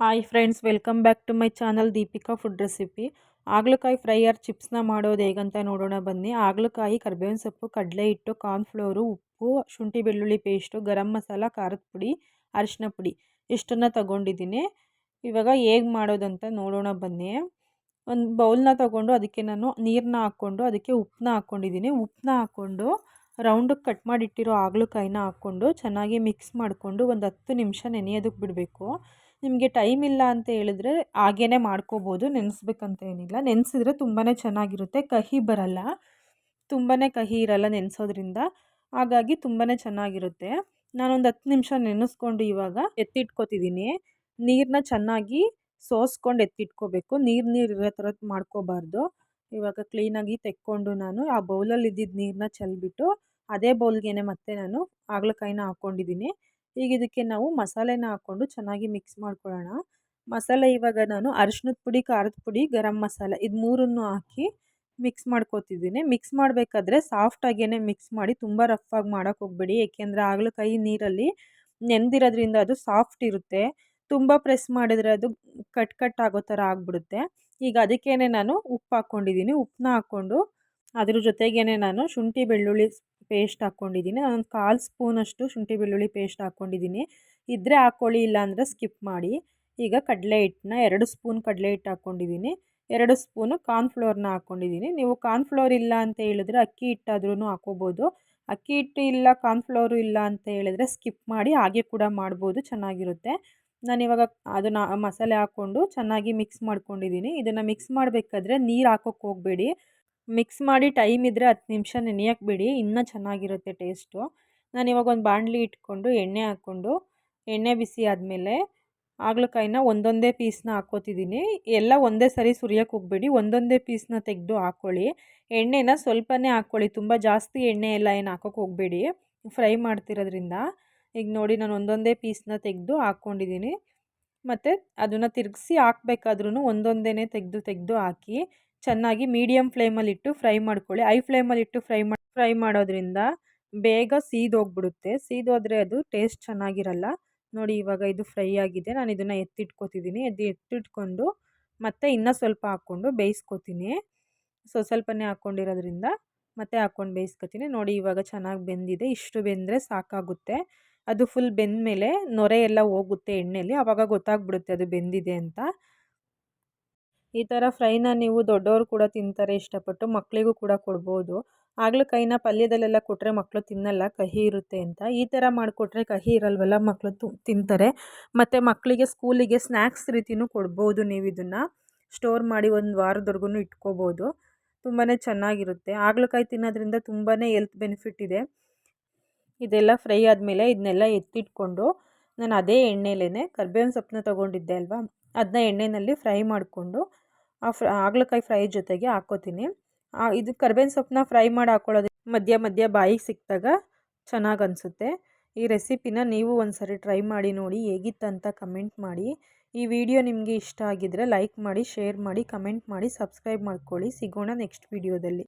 Hi friends welcome back to my channel Deepika food recipe ಆಗ್ಲಕಾಯಿ fryer ಚಿಪ್ಸ್ನ ಮಾಡೋದು ಹೇಗಂತ ನೋಡೋಣ ಬನ್ನಿ. ಆಗ್ಲಕಾಯಿ ಕರ್ಬೇವಿನ ಸೊಪ್ಪು, ಕಡಲೆ ಹಿಟ್ಟು ಕಾರ್ನ್ಫ್ಲೋರು ಉಪ್ಪು, ಶುಂಠಿ ಬೆಳ್ಳುಳ್ಳಿ ಪೇಸ್ಟು ಗರಂ ಮಸಾಲ, ಖಾರದ ಪುಡಿ, ಅರಿಶಿನ ಪುಡಿ ಇಷ್ಟನ್ನು ತಗೊಂಡಿದ್ದೀನಿ. ಇವಾಗ ಹೇಗೆ ಮಾಡೋದಂತ ನೋಡೋಣ ಬನ್ನಿ. ಒಂದು ಬೌಲ್ನ ತೊಗೊಂಡು ಅದಕ್ಕೆ ನಾನು ನೀರನ್ನ ಹಾಕ್ಕೊಂಡು ಅದಕ್ಕೆ ಉಪ್ಪನ್ನ ಹಾಕ್ಕೊಂಡಿದ್ದೀನಿ. ಉಪ್ಪನ್ನ ಹಾಕ್ಕೊಂಡು ರೌಂಡಕ್ಕೆ ಕಟ್ ಮಾಡಿಟ್ಟಿರೋ ಆಗ್ಲಕಾಯಿನ ಹಾಕ್ಕೊಂಡು ಚೆನ್ನಾಗಿ ಮಿಕ್ಸ್ ಮಾಡಿಕೊಂಡು ಒಂದು ಹತ್ತು ನಿಮಿಷ ನೆನೆಯೋದಕ್ಕೆ ಬಿಡಬೇಕು. ನಿಮಗೆ ಟೈಮ್ ಇಲ್ಲ ಅಂತ ಹೇಳಿದ್ರೆ ಹಾಗೇ ಮಾಡ್ಕೋಬೋದು, ನೆನೆಸ್ಬೇಕಂತ ಏನಿಲ್ಲ. ನೆನೆಸಿದ್ರೆ ತುಂಬಾ ಚೆನ್ನಾಗಿರುತ್ತೆ, ಕಹಿ ಬರಲ್ಲ. ತುಂಬಾ ಕಹಿ ಇರಲ್ಲ ನೆನೆಸೋದ್ರಿಂದ. ಹಾಗಾಗಿ ತುಂಬಾ ಚೆನ್ನಾಗಿರುತ್ತೆ. ನಾನೊಂದು ಹತ್ತು ನಿಮಿಷ ನೆನೆಸ್ಕೊಂಡು ಇವಾಗ ಎತ್ತಿಟ್ಕೋತಿದ್ದೀನಿ ನೀರನ್ನ ಚೆನ್ನಾಗಿ ಸೋಸ್ಕೊಂಡು ಎತ್ತಿಟ್ಕೋಬೇಕು. ನೀರು ನೀರು ಇರೋ ಥರ ಮಾಡ್ಕೋಬಾರ್ದು. ಇವಾಗ ಕ್ಲೀನಾಗಿ ತೆಕ್ಕೊಂಡು ನಾನು ಆ ಬೌಲಲ್ಲಿ ಇದ್ದಿದ್ದ ನೀರನ್ನ ಚೆಲ್ಬಿಟ್ಟು, ಅದೇ ಬೌಲ್ಗೆ ಮತ್ತೆ ನಾನು ಹಾಗಲಕಾಯಿನ ಹಾಕ್ಕೊಂಡಿದ್ದೀನಿ ಈಗ ಇದಕ್ಕೆ ನಾವು ಮಸಾಲೆನ ಹಾಕ್ಕೊಂಡು ಚೆನ್ನಾಗಿ ಮಿಕ್ಸ್ ಮಾಡ್ಕೊಳ್ಳೋಣ. ಮಸಾಲೆ ಇವಾಗ ನಾನು ಅರಿಶಿನದ ಪುಡಿ, ಖಾರದ ಪುಡಿ, ಗರಂ ಮಸಾಲೆ ಇದು ಮೂರನ್ನು ಹಾಕಿ ಮಿಕ್ಸ್ ಮಾಡ್ಕೋತಿದ್ದೀನಿ. ಮಿಕ್ಸ್ ಮಾಡಬೇಕಾದ್ರೆ ಸಾಫ್ಟಾಗೇ ಮಿಕ್ಸ್ ಮಾಡಿ ತುಂಬ ರಫಾಗಿ ಮಾಡೋಕ್ಕೆ ಹೋಗಬೇಡಿ. ಏಕೆಂದರೆ ಹಾಗಲಕಾಯಿ ನೀರಲ್ಲಿ ನೆನೆದಿರೋದ್ರಿಂದ ಅದು ಸಾಫ್ಟ್ ಇರುತ್ತೆ. ತುಂಬ ಪ್ರೆಸ್ ಮಾಡಿದರೆ ಅದು ಕಟ್ ಕಟ್ ಆಗೋ ಥರ ಆಗಿಬಿಡುತ್ತೆ. ಈಗ ಅದಕ್ಕೇ ನಾನು ಉಪ್ಪು ಹಾಕ್ಕೊಂಡಿದ್ದೀನಿ. ಉಪ್ಪನ್ನ ಹಾಕ್ಕೊಂಡು ಅದ್ರ ಜೊತೆಗೇ ನಾನು ಶುಂಠಿ, ಬೆಳ್ಳುಳ್ಳಿ ಪೇಸ್ಟ್ ಹಾಕ್ಕೊಂಡಿದ್ದೀನಿ. ನಾನೊಂದು ಕಾಲು ಸ್ಪೂನಷ್ಟು ಶುಂಠಿ ಬೆಳ್ಳುಳ್ಳಿ ಪೇಸ್ಟ್ ಹಾಕ್ಕೊಂಡಿದ್ದೀನಿ. ಇದ್ದರೆ ಹಾಕ್ಕೊಳ್ಳಿ ಇಲ್ಲಾಂದರೆ ಸ್ಕಿಪ್ ಮಾಡಿ. ಈಗ ಕಡಲೆ ಹಿಟ್ಟನ್ನ ಎರಡು ಸ್ಪೂನ್ ಕಡಲೆ ಹಿಟ್ಟು ಹಾಕ್ಕೊಂಡಿದ್ದೀನಿ. ಎರಡು ಸ್ಪೂನು ಕಾರ್ನ್ಫ್ಲೋರ್ನ ಹಾಕ್ಕೊಂಡಿದ್ದೀನಿ. ನೀವು ಕಾರ್ನ್ಫ್ಲೋರ್ ಇಲ್ಲ ಅಂತ ಹೇಳಿದ್ರೆ ಅಕ್ಕಿ ಹಿಟ್ಟಾದ್ರೂ ಹಾಕೋಬೋದು ಅಕ್ಕಿ ಹಿಟ್ಟು ಇಲ್ಲ ಕಾರ್ನ್ಫ್ಲೋರು ಇಲ್ಲ ಅಂತ ಹೇಳಿದ್ರೆ ಸ್ಕಿಪ್ ಮಾಡಿ, ಹಾಗೆ ಕೂಡ ಮಾಡ್ಬೋದು. ಚೆನ್ನಾಗಿರುತ್ತೆ. ನಾನಿವಾಗ ಅದನ್ನು ಮಸಾಲೆ ಹಾಕ್ಕೊಂಡು ಚೆನ್ನಾಗಿ ಮಿಕ್ಸ್ ಮಾಡ್ಕೊಂಡಿದ್ದೀನಿ. ಇದನ್ನು ಮಿಕ್ಸ್ ಮಾಡಬೇಕಾದ್ರೆ ನೀರು ಹಾಕೋಕ್ಕೆ ಹೋಗಬೇಡಿ. ಮಿಕ್ಸ್ ಮಾಡಿ ಟೈಮ್ ಇದ್ದರೆ ಹತ್ತು ನಿಮಿಷ ನೆನೆಯೋಕೆ ಬಿಡಿ, ಇನ್ನೂ ಚೆನ್ನಾಗಿರುತ್ತೆ ಟೇಸ್ಟು. ನಾನಿವಾಗ ಒಂದು ಬಾಣಲಿ ಇಟ್ಕೊಂಡು, ಎಣ್ಣೆ ಹಾಕ್ಕೊಂಡು, ಎಣ್ಣೆ ಬಿಸಿ ಆದಮೇಲೆ ಹಾಗಲಕಾಯಿನ ಒಂದೊಂದೇ ಪೀಸ್ನ ಹಾಕ್ಕೋತಿದ್ದೀನಿ ಎಲ್ಲ ಒಂದೇ ಸರಿ ಸುರಿಯೋಕ್ಕೆ ಹೋಗ್ಬೇಡಿ, ಒಂದೊಂದೇ ಪೀಸ್ನ ತೆಗೆದು ಹಾಕ್ಕೊಳ್ಳಿ. ಎಣ್ಣೆನ ಸ್ವಲ್ಪನೇ ಹಾಕ್ಕೊಳ್ಳಿ, ತುಂಬ ಜಾಸ್ತಿ ಎಣ್ಣೆ ಎಲ್ಲ ಏನು ಹಾಕೋಕೆ ಹೋಗಬೇಡಿ. ಫ್ರೈ ಮಾಡ್ತಿರೋದ್ರಿಂದ. ಈಗ ನೋಡಿ ನಾನು ಒಂದೊಂದೇ ಪೀಸ್ನ ತೆಗೆದು ಹಾಕ್ಕೊಂಡಿದ್ದೀನಿ ಮತ್ತು ಅದನ್ನು ತಿರುಗಿಸಿ ಹಾಕ್ಬೇಕಾದ್ರೂ ಒಂದೊಂದೇ ತೆಗೆದು ತೆಗೆದು ಹಾಕಿ ಚೆನ್ನಾಗಿ ಮೀಡಿಯಮ್ ಫ್ಲೇಮಲ್ಲಿಟ್ಟು ಫ್ರೈ ಮಾಡ್ಕೊಳ್ಳಿ. ಐ ಫ್ಲೇಮಲ್ಲಿಟ್ಟು ಫ್ರೈ ಮಾಡಿ ಫ್ರೈ ಮಾಡೋದ್ರಿಂದ ಬೇಗ ಸೀದೋಗ್ಬಿಡುತ್ತೆ ಸೀದೋದ್ರೆ ಅದು ಟೇಸ್ಟ್ ಚೆನ್ನಾಗಿರಲ್ಲ. ನೋಡಿ ಇವಾಗ ಇದು ಫ್ರೈ ಆಗಿದೆ. ನಾನು ಇದನ್ನು ಎತ್ತಿಟ್ಕೊತಿದ್ದೀನಿ ಎದ್ದು ಎತ್ತಿಟ್ಕೊಂಡು ಮತ್ತೆ ಇನ್ನೂ ಸ್ವಲ್ಪ ಹಾಕ್ಕೊಂಡು ಬೇಯಿಸ್ಕೊತೀನಿ. ಸೊ ಸ್ವಲ್ಪನೇ ಹಾಕ್ಕೊಂಡಿರೋದ್ರಿಂದ ಮತ್ತೆ ಹಾಕ್ಕೊಂಡು ಬೇಯಿಸ್ಕೊತೀನಿ. ನೋಡಿ ಇವಾಗ ಚೆನ್ನಾಗಿ ಬೆಂದಿದೆ. ಇಷ್ಟು ಬೆಂದರೆ ಸಾಕಾಗುತ್ತೆ. ಅದು ಫುಲ್ ಬೆಂದ ಮೇಲೆ ನೊರೆ ಎಲ್ಲ ಹೋಗುತ್ತೆ ಎಣ್ಣೆಯಲ್ಲಿ ಆವಾಗ ಗೊತ್ತಾಗ್ಬಿಡುತ್ತೆ ಅದು ಬೆಂದಿದೆ ಅಂತ. ಈ ಥರ ಫ್ರೈನ ನೀವು ದೊಡ್ಡವರು ಕೂಡ ತಿಂತಾರೆ, ಇಷ್ಟಪಟ್ಟು ಮಕ್ಕಳಿಗೂ ಕೂಡ ಕೊಡ್ಬೋದು. ಹಾಗಲಕಾಯಿನ ಪಲ್ಯದಲ್ಲೆಲ್ಲ ಕೊಟ್ಟರೆ ಮಕ್ಕಳು ತಿನ್ನಲ್ಲ, ಕಹಿ ಇರುತ್ತೆ ಅಂತ. ಈ ಥರ ಮಾಡಿಕೊಟ್ರೆ ಕಹಿ ಇರಲ್ವಲ್ಲ ಮಕ್ಕಳು ತಿಂತಾರೆ. ಮತ್ತು ಮಕ್ಕಳಿಗೆ ಸ್ಕೂಲಿಗೆ ಸ್ನ್ಯಾಕ್ಸ್ ರೀತಿಯೂ ಕೊಡ್ಬೋದು ನೀವು ಇದನ್ನು. ಸ್ಟೋರ್ ಮಾಡಿ ಒಂದು ವಾರದವರೆಗೂ ಇಟ್ಕೋಬೋದು. ತುಂಬಾ ಚೆನ್ನಾಗಿರುತ್ತೆ. ಹಾಗಲಕಾಯಿ ತಿನ್ನೋದ್ರಿಂದ ತುಂಬಾ ಎಲ್ತ್ ಬೆನಿಫಿಟ್ ಇದೆ. ಇದೆಲ್ಲ ಫ್ರೈ ಆದಮೇಲೆ ಇದನ್ನೆಲ್ಲ ಎತ್ತಿಟ್ಕೊಂಡು ನಾನು ಅದೇ ಎಣ್ಣೆಲೇ ಕರ್ಬೇವಿನ ಸೊಪ್ಪನ್ನ ತೊಗೊಂಡಿದ್ದೆ ಅಲ್ವಾ? ಅದನ್ನ ಎಣ್ಣೆಯಲ್ಲಿ ಫ್ರೈ ಮಾಡಿಕೊಂಡು ಆ ಫ್ರ ಹಾಗಲಕಾಯಿ ಫ್ರೈ ಜೊತೆಗೆ ಹಾಕ್ಕೋತೀನಿ. ಇದು ಕರ್ಬೇವಿನ ಸೊಪ್ಪನ್ನ ಫ್ರೈ ಮಾಡಿ ಹಾಕ್ಕೊಳ್ಳೋದು ಮಧ್ಯ ಮಧ್ಯ ಬಾಯಿಗೆ ಸಿಕ್ಕಿದಾಗ ಚೆನ್ನಾಗಿ ಅನಿಸುತ್ತೆ. ಈ ರೆಸಿಪಿನ ನೀವು ಒಂದು ಸರಿ ಟ್ರೈ ಮಾಡಿ ನೋಡಿ ಹೇಗಿತ್ತಂತ ಕಮೆಂಟ್ ಮಾಡಿ. ಈ ವಿಡಿಯೋ ನಿಮಗೆ ಇಷ್ಟ ಆಗಿದ್ದರೆ ಲೈಕ್ ಮಾಡಿ, ಶೇರ್ ಮಾಡಿ, ಕಮೆಂಟ್ ಮಾಡಿ, ಸಬ್ಸ್ಕ್ರೈಬ್ ಮಾಡ್ಕೊಳ್ಳಿ. ಸಿಗೋಣ ನೆಕ್ಸ್ಟ್ ವಿಡಿಯೋದಲ್ಲಿ.